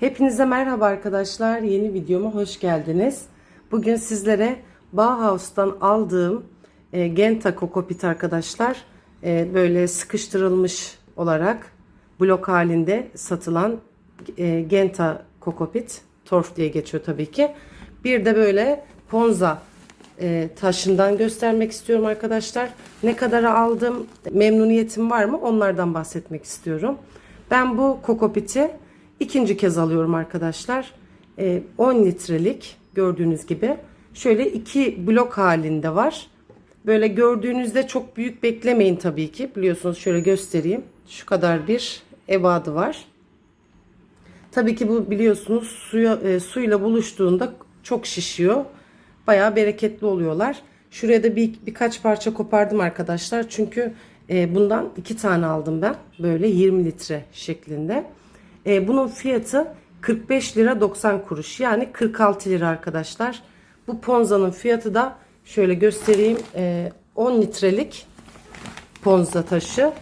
Hepinize merhaba arkadaşlar. Yeni videoma hoş geldiniz. Bugün sizlere Bauhaus'tan aldığım e, Genta kokopit arkadaşlar e, böyle sıkıştırılmış olarak blok halinde satılan e, Genta kokopit torf diye geçiyor tabii ki. Bir de böyle Ponza e, taşından göstermek istiyorum arkadaşlar. Ne kadar aldım, memnuniyetim var mı onlardan bahsetmek istiyorum. Ben bu kokopiti ikinci kez alıyorum arkadaşlar. E, 10 litrelik gördüğünüz gibi. Şöyle iki blok halinde var. Böyle gördüğünüzde çok büyük beklemeyin tabii ki. Biliyorsunuz şöyle göstereyim. Şu kadar bir ebadı var. Tabii ki bu biliyorsunuz suya, e, suyla buluştuğunda çok şişiyor. Bayağı bereketli oluyorlar. Şuraya da bir birkaç parça kopardım arkadaşlar. Çünkü e, bundan iki tane aldım ben. Böyle 20 litre şeklinde. E, bunun fiyatı 45 lira 90 kuruş. Yani 46 lira arkadaşlar. Bu Ponza'nın fiyatı da şöyle göstereyim. E, 10 litrelik Ponza taşı.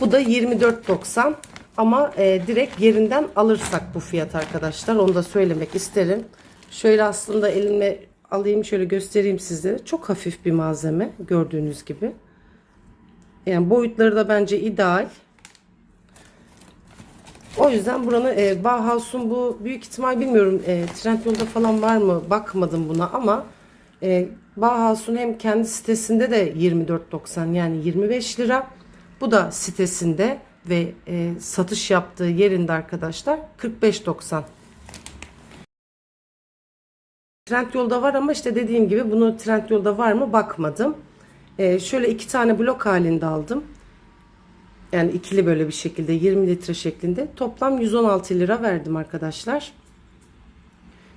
Bu da 24.90 ama e, direkt yerinden alırsak bu fiyat arkadaşlar. Onu da söylemek isterim. Şöyle aslında elime alayım şöyle göstereyim sizlere. Çok hafif bir malzeme gördüğünüz gibi. Yani boyutları da bence ideal. O yüzden buranın e, Bauhaus'un bu büyük ihtimal bilmiyorum e, Trendyol'da falan var mı bakmadım buna ama e, Bauhaus'un hem kendi sitesinde de 24.90 yani 25 lira. Bu da sitesinde ve e, satış yaptığı yerinde arkadaşlar 45.90. Trendyol'da var ama işte dediğim gibi bunu Trendyol'da var mı bakmadım. E, şöyle iki tane blok halinde aldım. Yani ikili böyle bir şekilde 20 litre şeklinde. Toplam 116 lira verdim arkadaşlar.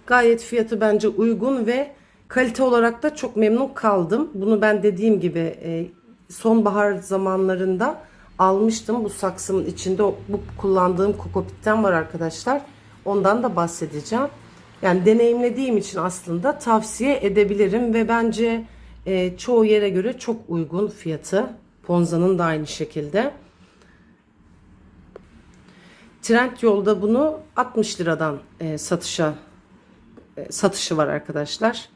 Gayet fiyatı bence uygun ve kalite olarak da çok memnun kaldım. Bunu ben dediğim gibi e, sonbahar zamanlarında almıştım. Bu saksımın içinde bu kullandığım kokopitten var arkadaşlar. Ondan da bahsedeceğim. Yani deneyimlediğim için aslında tavsiye edebilirim ve bence e, çoğu yere göre çok uygun fiyatı. Ponza'nın da aynı şekilde. Trendyol'da bunu 60 liradan e, satışa e, satışı var arkadaşlar.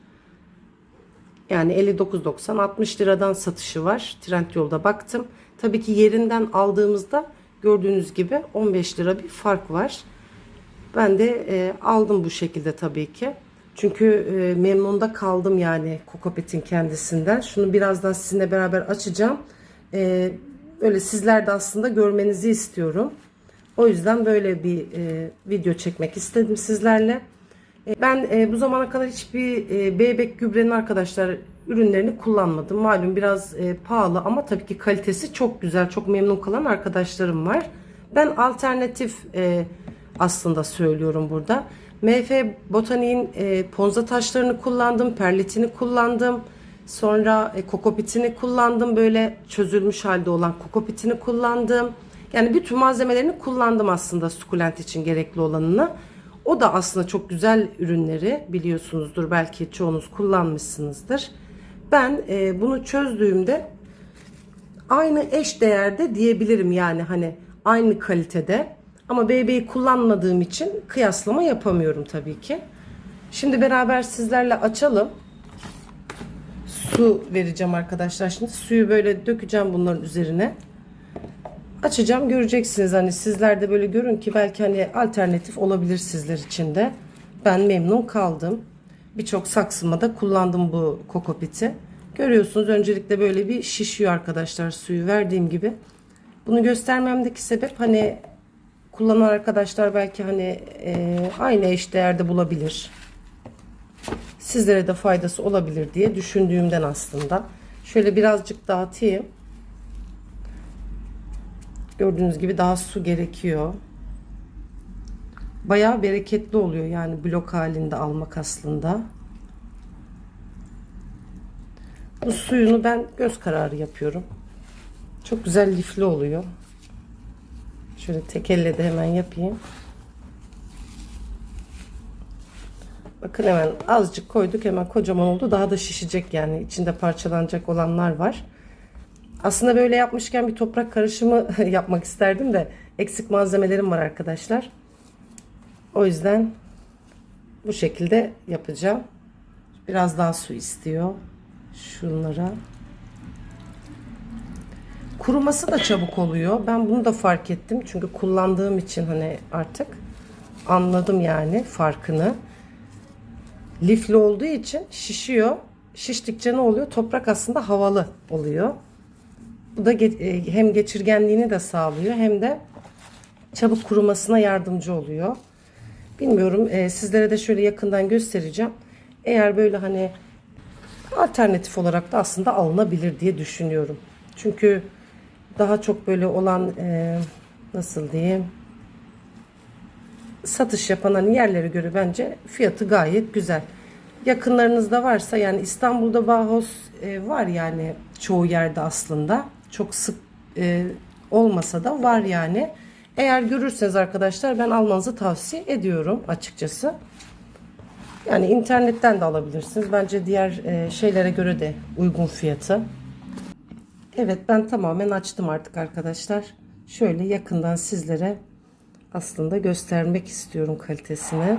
Yani 59.90 60 liradan satışı var. Trendyol'da baktım. Tabii ki yerinden aldığımızda gördüğünüz gibi 15 lira bir fark var. Ben de e, aldım bu şekilde tabii ki. Çünkü e, memnunda kaldım yani Kokopet'in kendisinden. Şunu birazdan sizinle beraber açacağım. E, böyle sizler de aslında görmenizi istiyorum. O yüzden böyle bir e, video çekmek istedim sizlerle. E, ben e, bu zamana kadar hiçbir e, bebek gübrenin arkadaşlar ürünlerini kullanmadım. Malum biraz e, pahalı ama tabii ki kalitesi çok güzel, çok memnun kalan arkadaşlarım var. Ben alternatif e, aslında söylüyorum burada. MF Botanik'in e, ponza taşlarını kullandım, perlitini kullandım. Sonra e, kokopitini kullandım. Böyle çözülmüş halde olan kokopitini kullandım. Yani bütün malzemelerini kullandım aslında sukulent için gerekli olanını. O da aslında çok güzel ürünleri biliyorsunuzdur. Belki çoğunuz kullanmışsınızdır. Ben e, bunu çözdüğümde aynı eş değerde diyebilirim yani hani aynı kalitede. Ama BB'yi kullanmadığım için kıyaslama yapamıyorum tabii ki. Şimdi beraber sizlerle açalım. Su vereceğim arkadaşlar. Şimdi suyu böyle dökeceğim bunların üzerine. Açacağım göreceksiniz hani sizler de böyle görün ki belki hani alternatif olabilir sizler için de. Ben memnun kaldım. Birçok saksıma da kullandım bu kokopiti. Görüyorsunuz öncelikle böyle bir şişiyor arkadaşlar suyu verdiğim gibi. Bunu göstermemdeki sebep hani kullanan arkadaşlar belki hani e, aynı eşdeğerde bulabilir. Sizlere de faydası olabilir diye düşündüğümden aslında. Şöyle birazcık dağıtayım. Gördüğünüz gibi daha su gerekiyor. Bayağı bereketli oluyor yani blok halinde almak aslında. Bu suyunu ben göz kararı yapıyorum. Çok güzel lifli oluyor. Şöyle tek elle de hemen yapayım. Bakın hemen azıcık koyduk hemen kocaman oldu. Daha da şişecek yani. içinde parçalanacak olanlar var. Aslında böyle yapmışken bir toprak karışımı yapmak isterdim de eksik malzemelerim var arkadaşlar. O yüzden bu şekilde yapacağım. Biraz daha su istiyor. Şunlara. Kuruması da çabuk oluyor. Ben bunu da fark ettim. Çünkü kullandığım için hani artık anladım yani farkını. Lifli olduğu için şişiyor. Şiştikçe ne oluyor? Toprak aslında havalı oluyor. Bu da e, hem geçirgenliğini de sağlıyor hem de çabuk kurumasına yardımcı oluyor. Bilmiyorum e, sizlere de şöyle yakından göstereceğim. Eğer böyle hani alternatif olarak da aslında alınabilir diye düşünüyorum. Çünkü daha çok böyle olan e, nasıl diyeyim satış yapan hani yerlere göre bence fiyatı gayet güzel. Yakınlarınızda varsa yani İstanbul'da Bauhaus e, var yani çoğu yerde aslında. Çok sık e, olmasa da var yani. Eğer görürseniz arkadaşlar ben almanızı tavsiye ediyorum açıkçası. Yani internetten de alabilirsiniz. Bence diğer e, şeylere göre de uygun fiyatı. Evet ben tamamen açtım artık arkadaşlar. Şöyle yakından sizlere aslında göstermek istiyorum kalitesini.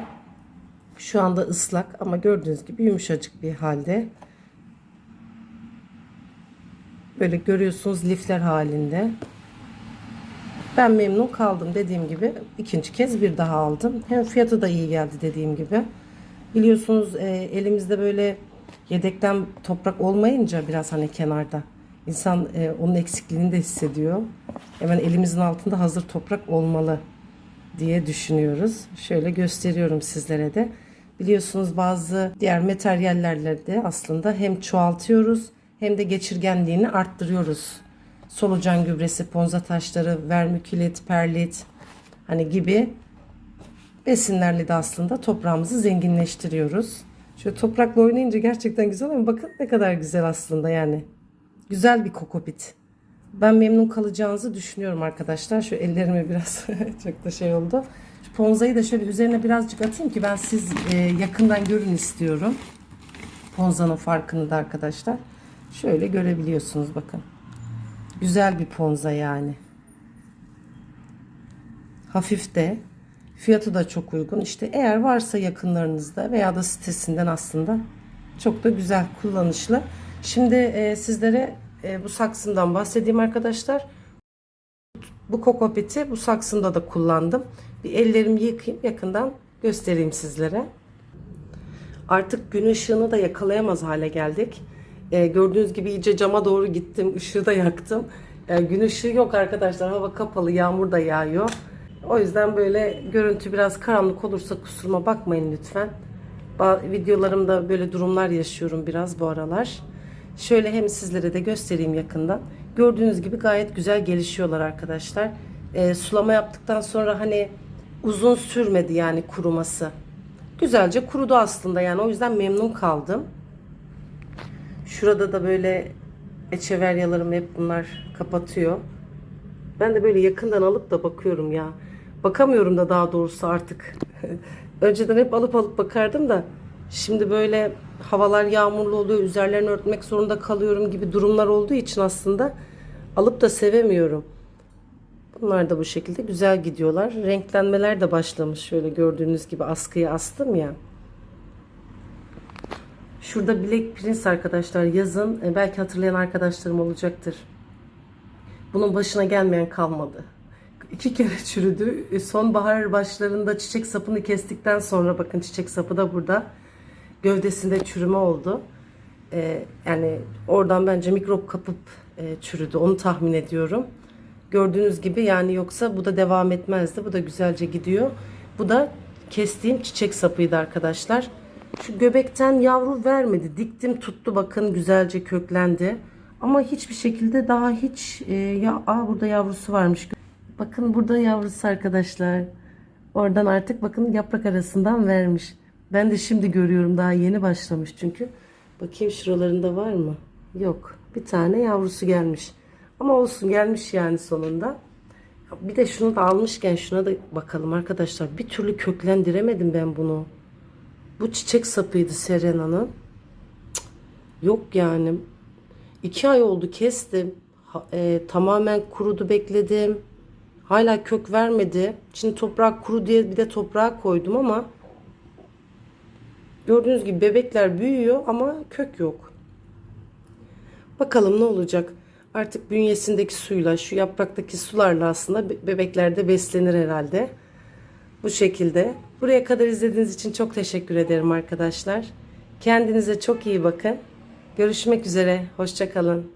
Şu anda ıslak ama gördüğünüz gibi yumuşacık bir halde. Böyle görüyorsunuz lifler halinde. Ben memnun kaldım dediğim gibi ikinci kez bir daha aldım. Hem fiyatı da iyi geldi dediğim gibi. Biliyorsunuz e, elimizde böyle yedekten toprak olmayınca biraz hani kenarda insan e, onun eksikliğini de hissediyor. Hemen elimizin altında hazır toprak olmalı diye düşünüyoruz. Şöyle gösteriyorum sizlere de. Biliyorsunuz bazı diğer materyallerle de aslında hem çoğaltıyoruz hem de geçirgenliğini arttırıyoruz. Solucan gübresi, ponza taşları, vermikülit, perlit hani gibi besinlerle de aslında toprağımızı zenginleştiriyoruz. Şöyle toprakla oynayınca gerçekten güzel ama bakın ne kadar güzel aslında yani. Güzel bir kokopit. Ben memnun kalacağınızı düşünüyorum arkadaşlar. Şu ellerime biraz çok da şey oldu. Şu ponzayı da şöyle üzerine birazcık atayım ki ben siz e, yakından görün istiyorum. Ponzanın farkını da arkadaşlar. Şöyle görebiliyorsunuz bakın. Güzel bir ponza yani. Hafif de. Fiyatı da çok uygun. İşte eğer varsa yakınlarınızda veya da sitesinden aslında çok da güzel kullanışlı. Şimdi e, sizlere e, bu saksımdan bahsedeyim arkadaşlar. Bu kokopiti bu saksımda da kullandım. Bir ellerimi yıkayayım yakından göstereyim sizlere. Artık gün ışığını da yakalayamaz hale geldik. E, gördüğünüz gibi iyice cama doğru gittim. Işığı da yaktım. E, gün ışığı yok arkadaşlar. Hava kapalı. Yağmur da yağıyor. O yüzden böyle görüntü biraz karanlık olursa kusuruma bakmayın lütfen. Ba- Videolarımda böyle durumlar yaşıyorum biraz bu aralar. Şöyle hem sizlere de göstereyim yakından. Gördüğünüz gibi gayet güzel gelişiyorlar arkadaşlar. E, sulama yaptıktan sonra hani uzun sürmedi yani kuruması. Güzelce kurudu aslında yani o yüzden memnun kaldım. Şurada da böyle echeveryalarım hep bunlar kapatıyor. Ben de böyle yakından alıp da bakıyorum ya. Bakamıyorum da daha doğrusu artık. Önceden hep alıp alıp bakardım da şimdi böyle havalar yağmurlu oluyor. Üzerlerini örtmek zorunda kalıyorum gibi durumlar olduğu için aslında alıp da sevemiyorum. Bunlar da bu şekilde güzel gidiyorlar. Renklenmeler de başlamış. Şöyle gördüğünüz gibi askıya astım ya. Şurada Black Prince arkadaşlar yazın e, belki hatırlayan arkadaşlarım olacaktır. Bunun başına gelmeyen kalmadı. İki kere çürüdü. E, Sonbahar başlarında çiçek sapını kestikten sonra bakın çiçek sapı da burada. Gövdesinde çürüme oldu. E, yani oradan bence mikrop kapıp e, çürüdü. Onu tahmin ediyorum. Gördüğünüz gibi yani yoksa bu da devam etmezdi. Bu da güzelce gidiyor. Bu da kestiğim çiçek sapıydı arkadaşlar. Şu göbekten yavru vermedi. Diktim tuttu bakın güzelce köklendi. Ama hiçbir şekilde daha hiç e, ya aa burada yavrusu varmış. Bakın burada yavrusu arkadaşlar. Oradan artık bakın yaprak arasından vermiş. Ben de şimdi görüyorum daha yeni başlamış çünkü. Bakayım şuralarında var mı? Yok. Bir tane yavrusu gelmiş. Ama olsun gelmiş yani sonunda. Bir de şunu da almışken şuna da bakalım arkadaşlar. Bir türlü köklendiremedim ben bunu. Bu çiçek sapıydı Serena'nın. Yok yani. İki ay oldu kestim. Ha- e, tamamen kurudu bekledim. Hala kök vermedi. Şimdi toprak kuru diye bir de toprağa koydum ama gördüğünüz gibi bebekler büyüyor ama kök yok. Bakalım ne olacak. Artık bünyesindeki suyla, şu yapraktaki sularla aslında be- bebekler de beslenir herhalde. Bu şekilde. Buraya kadar izlediğiniz için çok teşekkür ederim arkadaşlar. Kendinize çok iyi bakın. Görüşmek üzere. Hoşçakalın.